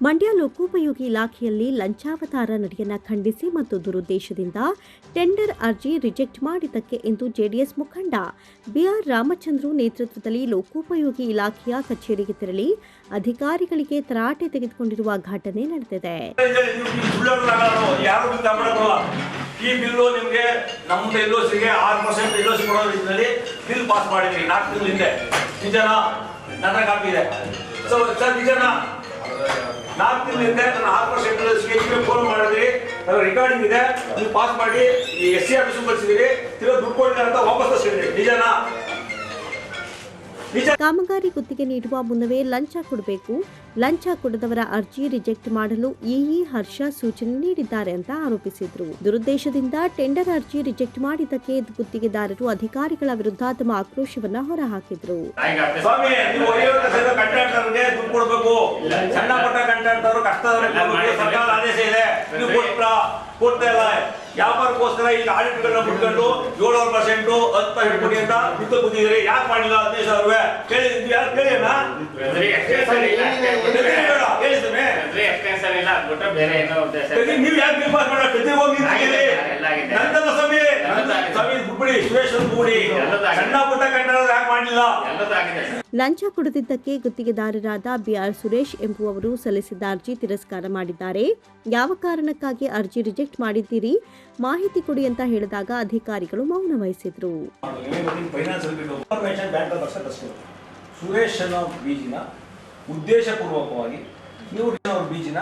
ಮಂಡ್ಯ ಲೋಕೋಪಯೋಗಿ ಇಲಾಖೆಯಲ್ಲಿ ಲಂಚಾವತಾರ ನಡೆಯನ್ನು ಖಂಡಿಸಿ ಮತ್ತು ದುರುದ್ದೇಶದಿಂದ ಟೆಂಡರ್ ಅರ್ಜಿ ರಿಜೆಕ್ಟ್ ಮಾಡಿದ್ದಕ್ಕೆ ಎಂದು ಜೆಡಿಎಸ್ ಮುಖಂಡ ಬಿಆರ್ ರಾಮಚಂದ್ರು ನೇತೃತ್ವದಲ್ಲಿ ಲೋಕೋಪಯೋಗಿ ಇಲಾಖೆಯ ಕಚೇರಿಗೆ ತೆರಳಿ ಅಧಿಕಾರಿಗಳಿಗೆ ತರಾಟೆ ತೆಗೆದುಕೊಂಡಿರುವ ಘಟನೆ ನಡೆದಿದೆ. ಈ ಬಿಲ್ಲು ನಿಮಗೆ ನಮ್ದು ಆರು ಪರ್ಸೆಂಟ್ ಬಿಲ್ ಪಾಸ್ ಮಾಡಿದ್ವಿ ನಾಲ್ಕು ನನ್ನ ಕಾಪಿ ಇದೆ. ಸೊ ಸರ್, ನಿಜನಾ? ನಾಲ್ಕು ದಿನದಿಂದ ನನ್ನ ಪರ್ಸೆಂಟ್ ಎಲ್ಒಸಿಗೆ ನೀವೇ ಫೋನ್ ಮಾಡಿದ್ರಿ. ನನ್ನ ರೆಕಾರ್ಡಿಂಗ್ ಇದೆ, ನೀವು ಪಾಸ್ ಮಾಡಿ ಎಸ್ ಸಿ ಆಫೀಸ್ ಕಳಿಸಿದಿರಿ ತಿರ್ಗಾ ದುಡ್ಡು ಕೊಡಿಲ್ಲ ಅಂತ ವಾಪಸ್ ತರಿಸಿದ್ರಿ. ನಿಜನಾ? ನಿಜ ಕಾಮಗಾರಿ ಗುತ್ತಿಗೆ ನೀಡುವ ಮುನ್ನವೇ ಲಂಚ ಕೊಡಬೇಕು. ಲಂಚ ಕೊಡದವರ ಅರ್ಜಿ ರಿಜೆಕ್ಟ್ ಮಾಡಲು ಇಇ ಹರ್ಷ ಸೂಚನೆ ನೀಡಿದ್ದಾರೆ ಅಂತ ಆರೋಪಿಸಿದ್ರು. ದುರುದ್ದೇಶದಿಂದ ಟೆಂಡರ್ ಅರ್ಜಿ ರಿಜೆಕ್ಟ್ ಮಾಡಿದ್ದಕ್ಕೆ ಗುತ್ತಿಗೆದಾರರು ಅಧಿಕಾರಿಗಳ ವಿರುದ್ಧ ತಮ್ಮ ಆಕ್ರೋಶವನ್ನ ಹೊರಹಾಕಿದ್ರು. ಸಣ್ಣ ಪುಟ್ಟ ವ್ಯಾಪಾರಕ್ಕೋಸ್ಕರ ಈಗ ಆಡಿಟ್ಗಳನ್ನ ಮುಟ್ಕೊಂಡು ಏಳುವರೆ ಪರ್ಸೆಂಟ್ ಹತ್ತು ಪರ್ಸೆಂಟ್ ಕೊಡಿ ಅಂತ ಬಿತ್ತ ಕೂತಿದ್ರೆ ಯಾಕೆ ಮಾಡಿಲ್ಲ ಹದಿನೈದು ಸಾವಿರ ಕೇಳಿ ಯಾರು ಕೇಳಿ ಅಣ್ಣ ಇಲ್ಲ, ಅಷ್ಟೇ. ಬೇಡ, ಹೇಳಿ ಸ್ವಾಮಿ. ಅದ್ರಿಗೆ ಇಲ್ಲ, ಅದ್ ಬೇರೆ ಏನೋ ಉದ್ದೇಶ ತೆಗಿ, ನೀವು ಯಾಕೆ ಬಿಲ್ ಪಾಸ್ ಮಾಡೋ ಹೋಗಿ ನಿಂತು ಆಗಿದೆ. ಸ್ವಾಮಿ ಬಿಟ್ಬಿಡಿ ಸುರೇಶ್ ಅವ್ರು ಬಿಟ್ಬಿಡಿ ಎಲ್ಲದೂ ಸಣ್ಣ ಪುಟ್ಟ ಕಂಟ್ರಾಕ್ಟರ್ ಯಾಕೆ ಮಾಡಲಿಲ್ಲ ಎಲ್ಲದೂ ಆಗಿದೆ ಲಂಚ ಕೊಡದಿದ್ದಕ್ಕೆ ಗುತ್ತಿಗೆದಾರರಾದ ಬಿಆರ್ ಸುರೇಶ್ ಎಂಬುವವರು ಸಲ್ಲಿಸಿದ್ದ ಅರ್ಜಿ ತಿರಸ್ಕಾರ ಮಾಡಿದ್ದಾರೆ. ಯಾವ ಕಾರಣಕ್ಕಾಗಿ ಅರ್ಜಿ ರಿಜೆಕ್ಟ್ ಮಾಡಿದ್ದೀರಿ? ಮಾಹಿತಿ ಕೊಡಿ ಅಂತ ಹೇಳಿದಾಗ ಅಧಿಕಾರಿಗಳು ಮೌನ ವಹಿಸಿದ್ರು. ಸುರೇಶ್ ಅನ್ನೋ ಬೀಜಿನ ಉದ್ದೇಶಪೂರ್ವಕವಾಗಿ ನೀವು ಅವ್ರ ಬೀಜಿನ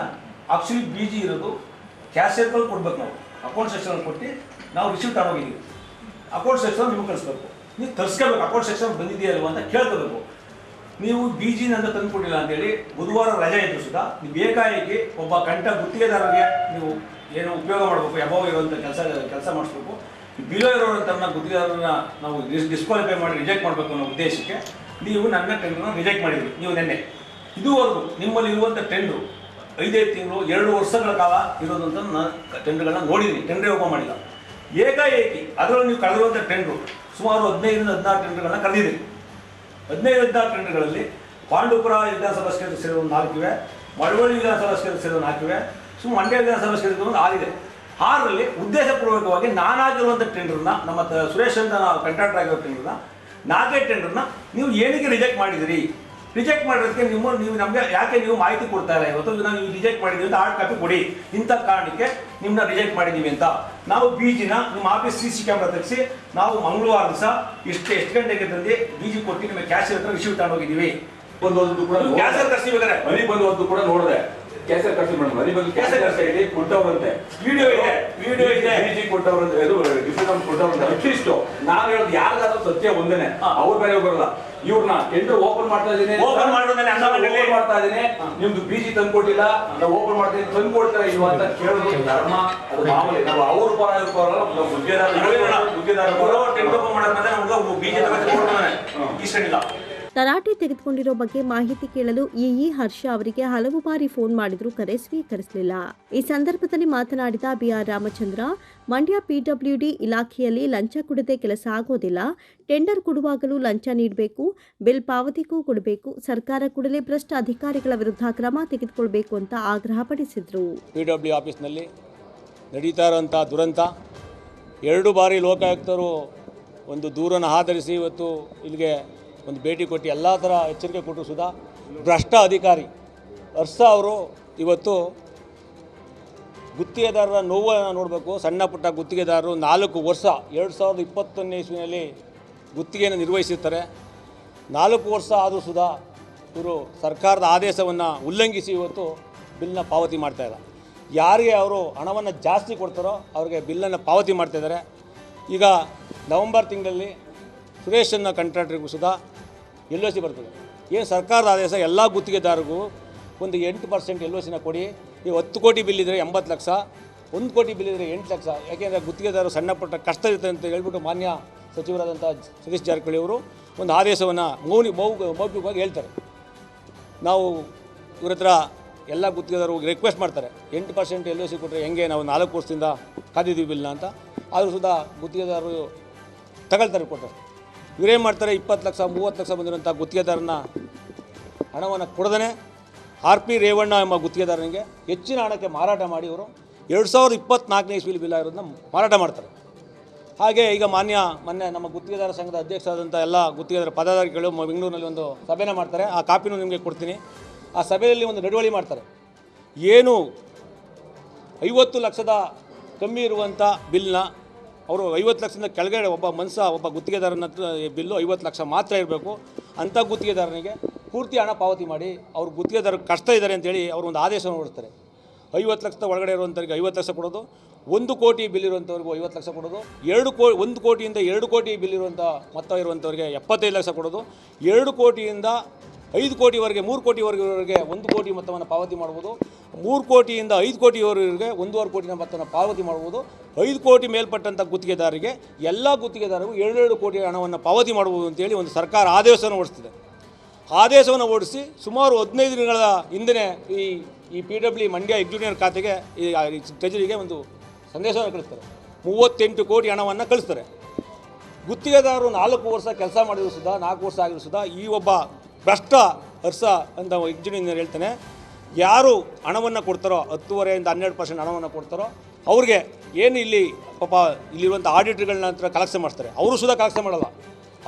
ಆಕ್ಚುಲಿ ಬೀಜಿ ಇರೋದು ಕ್ಯಾಶ್ ಕೊಡ್ಬೇಕು ನಾವು. ಅಕೌಂಟ್ ಸೆಕ್ಷನ್ ಕೊಟ್ಟು ನಾವು ರಿಸೀವ್ ತಗೊಂಡೋಗಿದ್ದೀವಿ. ಅಕೌಂಟ್ ಸೆಕ್ಷನ್ ನಿಮ್ಗೆ ಕಳಿಸ್ಬೇಕು. ನೀವು ತರಿಸ್ಕೋಬೇಕು ಅಕೌಂಟ್ ಸೆಕ್ಷನ್ ಬಂದಿದೆಯಾ ಅಲ್ವಾ ಅಂತ ಕೇಳ್ಕೋಬೇಕು. ನೀವು ಬಿ ಜಿನ ಅಂತ ತಂದುಕೊಟ್ಟಿಲ್ಲ ಅಂತೇಳಿ ಬುಧವಾರ ರಜೆ ಇದ್ರು ಸುಧಾ ನೀವು ಬೇಕಾಗಿ ಒಬ್ಬ ಕಂಠ ಗುತ್ತಿಗೆದಾರರಿಗೆ ನೀವು ಏನು ಉಪಯೋಗ ಮಾಡಬೇಕು ಯಾವ ಇರುವಂಥ ಕೆಲಸ ಕೆಲಸ ಮಾಡಿಸ್ಬೇಕು. ಬಿಲೋ ಇರೋರಂಥವ್ರನ್ನ ಗುತ್ತಿಗೆದಾರರನ್ನ ನಾವು ಡಿಸ್ಕ್ವಾಲಿಫೈ ಮಾಡಿ ರಿಜೆಕ್ಟ್ ಮಾಡಬೇಕು ಅನ್ನೋ ಉದ್ದೇಶಕ್ಕೆ ನೀವು ನನ್ನ ಟೆಂಡರ್ನ ರಿಜೆಕ್ಟ್ ಮಾಡಿದ್ರಿ. ನೀವು ನೆನ್ನೆ. ಇದುವರೆಗೂ ನಿಮ್ಮಲ್ಲಿ ಇರುವಂಥ ಟೆಂಡ್ರು ಐದೈದು ತಿಂಗಳು ಎರಡು ವರ್ಷಗಳ ಕಾಲ ಇರೋದಂತ ನಾನು ಟೆಂಡರ್ಗಳನ್ನ ನೋಡಿದ್ದೀನಿ ಟೆಂಡ್ರೇ ಓಪನ್ ಮಾಡಿಲ್ಲ. ಏಕಾಏಕಿ, ಅದರಲ್ಲಿ ನೀವು ಕಳೆದಿರುವಂಥ ಟೆಂಡ್ರು ಸುಮಾರು ಹದಿನೈದರಿಂದ ಹದಿನಾರು ಟೆಂಡರ್ಗಳನ್ನು ಕರೆದಿದ್ದೀರಿ. ಹದಿನೈದು ಹದಿನಾರು ಟೆಂಡರ್ಗಳಲ್ಲಿ ಪಾಂಡುಪುರ ವಿಧಾನಸಭಾ ಕ್ಷೇತ್ರ ಸೇರಿದ ಒಂದು ನಾಲ್ಕಿವೆ ಮಳವಳ್ಳಿ ವಿಧಾನಸಭಾ ಕ್ಷೇತ್ರ ಸೇರಿದ ನಾಲ್ಕಿವೆ ಸುಮ್ಮ ಮಂಡ್ಯ ವಿಧಾನಸಭಾ ಕ್ಷೇತ್ರದ ಒಂದು ಆರಿದೆ ಆರರಲ್ಲಿ ಉದ್ದೇಶಪೂರ್ವಕವಾಗಿ ನಾನಾಗಿರುವಂಥ ಟೆಂಡರ್ನ ನಮ್ಮ ಸುರೇಶ್ ಅಂತ ನಾವು ಕಾಂಟ್ರಾಕ್ಟರ್ ಆಗಿರೋ ಟೆಂಡರ್ನ ನಾಲ್ಕೇ ಟೆಂಡರ್ನ ನೀವು ಏನಕ್ಕೆ ರಿಜೆಕ್ಟ್ ಮಾಡಿದಿರಿ ರಿಜೆಕ್ಟ್ ಮಾಡಿರೋದಕ್ಕೆ ನಿಮ್ಮ ನೀವು ನಮಗೆ ಯಾಕೆ ನೀವು ಮಾಹಿತಿ ಕೊಡ್ತಾ ಇಲ್ಲ? ಇವತ್ತು ನಾವು ನೀವು ರಿಜೆಕ್ಟ್ ಮಾಡಿದ್ದೀವಿ ಅಂತ ಹಾರ್ಡ್ ಕಾಪಿ ಕೊಡಿ. ಇಂಥ ಕಾರಣಕ್ಕೆ ನಿಮ್ಮನ್ನ ರಿಜೆಕ್ಟ್ ಮಾಡಿದ್ದೀವಿ ಅಂತ. ನಾವು ಬೀಜಿನ ನಿಮ್ಮ ಆಫೀಸ್ ಸಿ ಸಿ ಕ್ಯಾಮ್ರಾ ತೆಗೆಸಿ ನಾವು ಮಂಗಳವಾರ ದಿವಸ ಇಷ್ಟು ಎಷ್ಟು ಗಂಟೆಗೆ ತಂದು ಬೀಜಿ ಕೊಟ್ಟು ನಿಮಗೆ ಕ್ಯಾಶ್ ಹತ್ರ ರಿಸೀವ್ ತಗೊಂಡೋಗಿದ್ದೀವಿ ಬಂದು ಒಂದು ಕೂಡ ಕ್ಯಾಶ್ ತರಿಸ್ಬೇಕಾದ್ರೆ ಮನಿ ಬಂದು ಕೂಡ ನೋಡಿದೆ. ಕ್ಯಾಸರ್ ಕರ್ಸಿ ಮೇಡಮ್ ಮನೆ ಬಂದು ಕ್ಯಾಸರ್ ಕರ್ಸ ಇದೆ ಕೊಟ್ಟವರಂತೆ. ವಿಡಿಯೋ ಇದೆ. ವಿಡಿಯೋ ಇದೆ. ಬಿಜಿ ಕೊಟ್ಟವ್ರಂತೆ ಇದು ಡಿಫ್ರೆಂಟ್ ಕೊಟ್ಟವರಂತೆ. ಅಟ್ಲೀಸ್ಟ್ ನಾನು ಹೇಳೋದು ಯಾರಿಗಾದ್ರೂ ಸತ್ಯ ಒಂದೇನೆ. ಅವ್ರು ಬೇರೆ ಬರಲ್ಲ. ಇವ್ರನ್ನ ಟೆಂಡರ್ ಓಪನ್ ಮಾಡ್ತಾ ಇದೀನಿ ಓಪನ್ ಮಾಡೋದನ್ನೇ. ಓಪನ್ ಮಾಡ್ತಾ ಇದೀನಿ ನಿಮ್ದು ಬಿಜಿ ತಂದ್ಕೊಟ್ಟಿಲ್ಲ. ನಾವು ಓಪನ್ ಮಾಡ್ತೀನಿ ತಂದು ಕೊಡ್ತಾರ ಇಲ್ವಾ ಅಂತ ಕೇಳೋದು ಧರ್ಮ. ಅದು ಮಾಮೂಲಿ. ನಾವು ಅವ್ರ ಪರ ಇವ್ರ ಪರ ಅಲ್ಲ, ತಂದು. ಟೆಂಡರ್ ಓಪನ್ ಮಾಡೋದ್ರಿಂದ ನಮ್ಗೆ ಬೀಜ ತಗೊಂಡು ಇಷ್ಟನಿಲ್ಲ ತರಾಟೆ ತೆಗೆದುಕೊಂಡಿರೋ ಬಗ್ಗೆ ಮಾಹಿತಿ ಕೇಳಲು ಇಇ ಹರ್ಷ ಅವರಿಗೆ ಹಲವು ಬಾರಿ ಫೋನ್ ಮಾಡಿದರೂ ಕರೆ ಸ್ವೀಕರಿಸಲಿಲ್ಲ. ಈ ಸಂದರ್ಭದಲ್ಲಿ ಮಾತನಾಡಿದ ಬಿಆರ್ ರಾಮಚಂದ್ರ, ಮಂಡ್ಯ ಪಿಡಬ್ಲ್ಯೂಡಿ ಇಲಾಖೆಯಲ್ಲಿ ಲಂಚ ಕೊಡದೆ ಕೆಲಸ ಆಗೋದಿಲ್ಲ, ಟೆಂಡರ್ ಕೊಡುವಾಗಲೂ ಲಂಚ ನೀಡಬೇಕು, ಬಿಲ್ ಪಾವತಿಗೂ ಕೊಡಬೇಕು, ಸರ್ಕಾರ ಕೂಡಲೇ ಭ್ರಷ್ಟ ಅಧಿಕಾರಿಗಳ ವಿರುದ್ಧ ಕ್ರಮ ತೆಗೆದುಕೊಳ್ಬೇಕು ಅಂತ ಆಗ್ರಹಪಡಿಸಿದ್ರು ಪಡಿಸಿದ್ರು. ಆಫೀಸ್ನಲ್ಲಿ ನಡೀತಾ ದುರಂತ, ಎರಡು ಬಾರಿ ಲೋಕಾಯುಕ್ತರು ಒಂದು ದೂರನ್ನು ಆಧರಿಸಿ ಇವತ್ತು ಇಲ್ಲಿಗೆ ಒಂದು ಭೇಟಿ ಕೊಟ್ಟು ಎಲ್ಲ ಥರ ಎಚ್ಚರಿಕೆ ಕೊಟ್ಟರು ಸುಧಾ. ಭ್ರಷ್ಟ ಅಧಿಕಾರಿ. ಹರ್ಷ ಅವರು ಇವತ್ತು ಗುತ್ತಿಗೆದಾರರ ನೋವನ್ನು ನೋಡಬೇಕು. ಸಣ್ಣ ಪುಟ್ಟ ಗುತ್ತಿಗೆದಾರರು ನಾಲ್ಕು ವರ್ಷ, ಎರಡು ಸಾವಿರದ ಇಪ್ಪತ್ತೊಂದನೇ ಇಸ್ವಿನಲ್ಲಿ ಗುತ್ತಿಗೆಯನ್ನು ನಿರ್ವಹಿಸಿರ್ತಾರೆ. ನಾಲ್ಕು ವರ್ಷ ಆದರೂ ಸುಧಾ ಇವರು ಸರ್ಕಾರದ ಆದೇಶವನ್ನು ಉಲ್ಲಂಘಿಸಿ ಇವತ್ತು ಬಿಲ್ನ ಪಾವತಿ ಮಾಡ್ತಾ ಇಲ್ಲ ಯಾರಿಗೆ ಅವರು ಹಣವನ್ನು ಜಾಸ್ತಿ ಕೊಡ್ತಾರೋ ಅವರಿಗೆ ಬಿಲ್ಲನ್ನು ಪಾವತಿ ಮಾಡ್ತಾಯಿದ್ದಾರೆ ಈಗ ನವಂಬರ್ ತಿಂಗಳಲ್ಲಿ ಸುರೇಶನ್ನ ಕಾಂಟ್ರಾಕ್ಟ್ರಿಗೂ ಸುಧಾ ಎಲ್ ಒ ಸಿ ಬರ್ತದೆ. ಏನು ಸರ್ಕಾರದ ಆದೇಶ, ಎಲ್ಲ ಗುತ್ತಿಗೆದಾರರಿಗೂ ಒಂದು ಎಂಟು ಪರ್ಸೆಂಟ್ ಎಲ್ ಒ ಸಿನ ಕೊಡಿ. ನೀವು ಹತ್ತು ಕೋಟಿ ಬಿಲ್ ಇದ್ದರೆ ಎಂಬತ್ತು ಲಕ್ಷ, ಒಂದು ಕೋಟಿ ಬಿಲ್ ಇದ್ದರೆ ಎಂಟು ಲಕ್ಷ. ಯಾಕೆಂದರೆ ಗುತ್ತಿಗೆದಾರರು ಸಣ್ಣ ಪುಟ್ಟ ಕಷ್ಟ ಇರುತ್ತೆ ಅಂತ ಹೇಳ್ಬಿಟ್ಟು ಮಾನ್ಯ ಸಚಿವರಾದಂಥ ಸತೀಶ್ ಜಾರಕಿಹೊಳಿ ಅವರು ಒಂದು ಆದೇಶವನ್ನು ಮೌನಿ ಮೌ ಮೌಖಿಕವಾಗಿ ಹೇಳ್ತಾರೆ. ನಾವು ಇವ್ರ ಹತ್ರ ಎಲ್ಲ ಗುತ್ತಿಗೆದಾರರು ರಿಕ್ವೆಸ್ಟ್ ಮಾಡ್ತಾರೆ. ಎಂಟು ಪರ್ಸೆಂಟ್ ಎಲ್ ಒ ಸಿ ಕೊಟ್ಟರೆ ಹೆಂಗೆ ನಾವು ನಾಲ್ಕು ವರ್ಷದಿಂದ ಕಾದಿದ್ದೀವಿ ಬಿಲ್ನ ಅಂತ. ಆದರೂ ಸುಧಾ ಗುತ್ತಿಗೆದಾರರು ತಗೊಳ್ತಾರೆ ಕೊಟ್ಟರೆ. ಇವರೇನು ಮಾಡ್ತಾರೆ? ಇಪ್ಪತ್ತು ಲಕ್ಷ, ಮೂವತ್ತು ಲಕ್ಷ ಬಂದಿರುವಂಥ ಗುತ್ತಿಗೆದಾರನ ಹಣವನ್ನು ಕೊಡದೇ ಆರ್ ಪಿ ರೇವಣ್ಣ ಎಂಬ ಗುತ್ತಿಗೆದಾರನಿಗೆ ಹೆಚ್ಚಿನ ಹಣಕ್ಕೆ ಮಾರಾಟ ಮಾಡಿ ಇವರು ಎರಡು ಸಾವಿರದ ಇಪ್ಪತ್ನಾಲ್ಕನೇ ಇಸ್ವಿಲಿ ಬಿಲ್ ಆಗಿರೋದನ್ನ ಮಾರಾಟ ಮಾಡ್ತಾರೆ. ಹಾಗೆ ಈಗ ಮಾನ್ಯ, ಮೊನ್ನೆ ನಮ್ಮ ಗುತ್ತಿಗೆದಾರ ಸಂಘದ ಅಧ್ಯಕ್ಷರಾದಂಥ ಎಲ್ಲ ಗುತ್ತಿಗೆದಾರ ಪದಾಧಿಕಾರಿಗಳು ಬೆಂಗಳೂರಿನಲ್ಲಿ ಒಂದು ಸಭೆನ ಮಾಡ್ತಾರೆ. ಆ ಕಾಪಿನೂ ನಿಮಗೆ ಕೊಡ್ತೀನಿ. ಆ ಸಭೆಯಲ್ಲಿ ಒಂದು ನಡವಳಿ ಮಾಡ್ತಾರೆ. ಏನು ಐವತ್ತು ಲಕ್ಷದ ಕಮ್ಮಿ ಇರುವಂಥ ಬಿಲ್ನ ಅವರು ಐವತ್ತು ಲಕ್ಷದ ಕೆಳಗಡೆ ಒಬ್ಬ ಮನುಷ್ಯ ಒಬ್ಬ ಗುತ್ತಿಗೆದಾರನ ಬಿಲ್ಲು ಐವತ್ತು ಲಕ್ಷ ಮಾತ್ರ ಇರಬೇಕು. ಅಂಥ ಗುತ್ತಿಗೆದಾರನಿಗೆ ಪೂರ್ತಿ ಹಣ ಪಾವತಿ ಮಾಡಿ ಅವ್ರ ಗುತ್ತಿಗೆದಾರ ಕಷ್ಟ ಇದ್ದಾರೆ ಅಂತೇಳಿ ಅವರು ಒಂದು ಆದೇಶವನ್ನು ಹೊರಡ್ತಾರೆ ಐವತ್ತು ಲಕ್ಷದ ಒಳಗಡೆ ಇರುವಂಥವ್ರಿಗೆ ಐವತ್ತು ಲಕ್ಷ ಕೊಡೋದು, ಒಂದು ಕೋಟಿ ಬಿಲ್ ಇರುವಂಥವ್ರಿಗೂ ಐವತ್ತು ಲಕ್ಷ ಕೊಡೋದು, ಎರಡು ಕೋ, ಒಂದು ಕೋಟಿಯಿಂದ ಎರಡು ಕೋಟಿ ಬಿಲ್ ಇರುವಂಥ, ಮೊತ್ತ ಇರುವಂಥವ್ರಿಗೆ ಎಪ್ಪತ್ತೈದು ಲಕ್ಷ ಕೊಡೋದು, ಎರಡು ಕೋಟಿಯಿಂದ ಐದು ಕೋಟಿವರೆಗೆ, ಮೂರು ಕೋಟಿವರೆಗೆ ಒಂದು ಕೋಟಿ ಮೊತ್ತವನ್ನು ಪಾವತಿ ಮಾಡ್ಬೋದು. ಮೂರು ಕೋಟಿಯಿಂದ ಐದು ಕೋಟಿವರೆಗೆ ಒಂದೂವರೆ ಕೋಟಿನ ಮೊತ್ತವನ್ನು ಪಾವತಿ ಮಾಡ್ಬೋದು. ಐದು ಕೋಟಿ ಮೇಲ್ಪಟ್ಟಂಥ ಗುತ್ತಿಗೆದಾರರಿಗೆ ಎಲ್ಲ ಗುತ್ತಿಗೆದಾರರಿಗೂ ಎರಡೆರಡು ಕೋಟಿ ಹಣವನ್ನು ಪಾವತಿ ಮಾಡ್ಬೋದು ಅಂತೇಳಿ ಒಂದು ಸರ್ಕಾರ ಆದೇಶವನ್ನು ಹೊರಡಿಸ್ತಿದೆ. ಆದೇಶವನ್ನು ಓಡಿಸಿ ಸುಮಾರು ಹದಿನೈದು ದಿನಗಳ ಹಿಂದೆ ಈ ಈ ಪಿ ಡಬ್ಲ್ಯೂ ಮಂಡ್ಯ ಎಕ್ಸಿಕ್ಯೂಟಿವ್ ಖಾತೆಗೆ ಈ ಟ್ರೆಜರಿಗೆ ಒಂದು ಸಂದೇಶವನ್ನು ಕಳಿಸ್ತಾರೆ. ಮೂವತ್ತೆಂಟು ಕೋಟಿ ಹಣವನ್ನು ಕಳಿಸ್ತಾರೆ. ಗುತ್ತಿಗೆದಾರರು ನಾಲ್ಕು ವರ್ಷ ಕೆಲಸ ಮಾಡಿದ್ರು ಸುಧಾ, ನಾಲ್ಕು ವರ್ಷ ಆಗಿರೋ ಸುದ್ದ ಈ ಒಬ್ಬ ಭ್ರಷ್ಟ ಹರ್ಷ ಅಂತ ಇಂಜಿನಿಯರ್ ಹೇಳ್ತಾನೆ, ಯಾರು ಹಣವನ್ನು ಕೊಡ್ತಾರೋ, ಹತ್ತುವರೆಯಿಂದ ಹನ್ನೆರಡು ಪರ್ಸೆಂಟ್ ಹಣವನ್ನು ಕೊಡ್ತಾರೋ, ಅವ್ರಿಗೆ ಏನು ಇಲ್ಲಿ ಪಾಪ ಇಲ್ಲಿರುವಂಥ ಆಡಿಟ್ರ್ಗಳನ್ನ ಹತ್ರ ಕಲೆಕ್ಷನ್ ಮಾಡ್ತಾರೆ. ಅವರು ಸುದ ಕಲೆಕ್ಷನ್ ಮಾಡಲ್ಲ.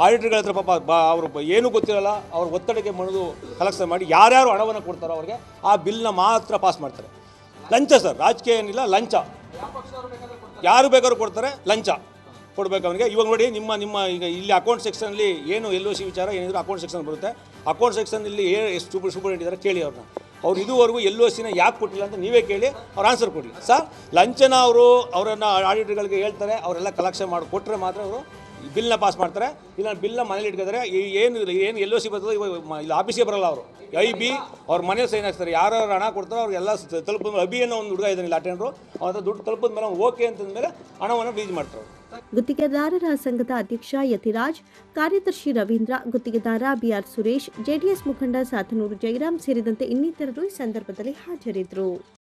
ಆಡಿಟ್ರ್ಗಳ ಹತ್ರ ಪಾಪ ಬ, ಅವರು ಏನೂ ಗೊತ್ತಿರಲ್ಲ, ಅವ್ರ ಒತ್ತಡಕ್ಕೆ ಮಣಿದು ಕಲೆಕ್ಷನ್ ಮಾಡಿ ಯಾರ್ಯಾರು ಹಣವನ್ನು ಕೊಡ್ತಾರೋ ಅವ್ರಿಗೆ ಆ ಬಿಲ್ನ ಮಾತ್ರ ಪಾಸ್ ಮಾಡ್ತಾರೆ. ಲಂಚ ಸರ್, ರಾಜಕೀಯ ಏನಿಲ್ಲ, ಲಂಚ. ಯಾರು ಬೇಕಾದ್ರೂ ಕೊಡ್ತಾರೆ, ಲಂಚ ಕೊಡ್ಬೇಕು ಅವನಿಗೆ. ಇವಾಗ ನೋಡಿ, ನಿಮ್ಮ ನಿಮ್ಮ ಈಗ ಇಲ್ಲಿ ಅಕೌಂಟ್ ಸೆಕ್ಷನಲ್ಲಿ ಏನು ಎಲ್ ಸಿ ವಿಚಾರ ಏನಿದ್ರು ಅಕೌಂಟ್ ಸೆಕ್ಷನ್ ಬರುತ್ತೆ. ಅಕೌಂಟ್ ಸೆಕ್ಷನಲ್ಲಿ ಎಷ್ಟು ಸೂಪರ್ ಸೂಪರ್ ಇದ್ದಾರೆ ಕೇಳಿ ಅವ್ರನ್ನ. ಅವ್ರು ಇದುವರೆಗೂ ಎಲ್ ಒ ಸಿನ ಯಾಕೆ ಕೊಟ್ಟಿಲ್ಲ ಅಂತ ನೀವೇ ಕೇಳಿ, ಅವ್ರು ಆನ್ಸರ್ ಕೊಡಿ. ಸರ್, ಲಂಚನ ಅವರು, ಅವರನ್ನು ಆಡಿಟರ್ಗಳಿಗೆ ಹೇಳ್ತಾರೆ, ಅವರೆಲ್ಲ ಕಲೆಕ್ಷನ್ ಮಾಡಿ ಕೊಟ್ಟರೆ ಮಾತ್ರ ಅವರು ಬಿಲ್ನ ಪಾಸ್ ಮಾಡ್ತಾರೆ, ಇಲ್ಲ ಬಿಲ್ನ ಮನೇಲಿ ಇಟ್ಕೊತಾರೆ ಏನು ಏನು ಏನು ಎಲ್ ಒ ಸಿ ಬರ್ತದೆ, ಇವಾಗ ಇಲ್ಲಿ ಆಫೀಸಿಗೆ ಬರಲ್ಲ ಅವರು ಐ ಬಿ ಅವ್ರ ಮನೆ ಸೈನ್ ಹಾಕ್ತಾರೆ ಯಾರ್ಯಾರು ಹಣ ಕೊಡ್ತಾರೋ ಅವ್ರಿಗೆಲ್ಲ ತಲುಪಿದ ಅಭಿ ಅನ್ನೋ ಒಂದು ಹುಡುಗ ಇದ್ದಾನೆ ಅಟೆಂಡ್ರು ಅವ್ರ ದುಡ್ಡು ತಲುಪಿದ ಮೇಲೆ ಓಕೆ ಅಂತಂದಮೇಲೆ ಹಣವನ್ನು ಫ್ರೀಜ್ ಮಾಡ್ತಾರೆ. ಗುತ್ತಿಗೆದಾರರ ಸಂಘದ ಅಧ್ಯಕ್ಷ ಯತಿರಾಜ್, ಕಾರ್ಯದರ್ಶಿ ರವೀಂದ್ರ, ಗುತ್ತಿಗೆದಾರ ಬಿಆರ್ ಸುರೇಶ್, ಜೆಡಿಎಸ್ ಮುಖಂಡ ಸಾತನೂರು ಜಯರಾಮ್ ಸೇರಿದಂತೆ ಇನ್ನಿತರರು ಈ ಸಂದರ್ಭದಲ್ಲಿ ಹಾಜರಿದ್ದರು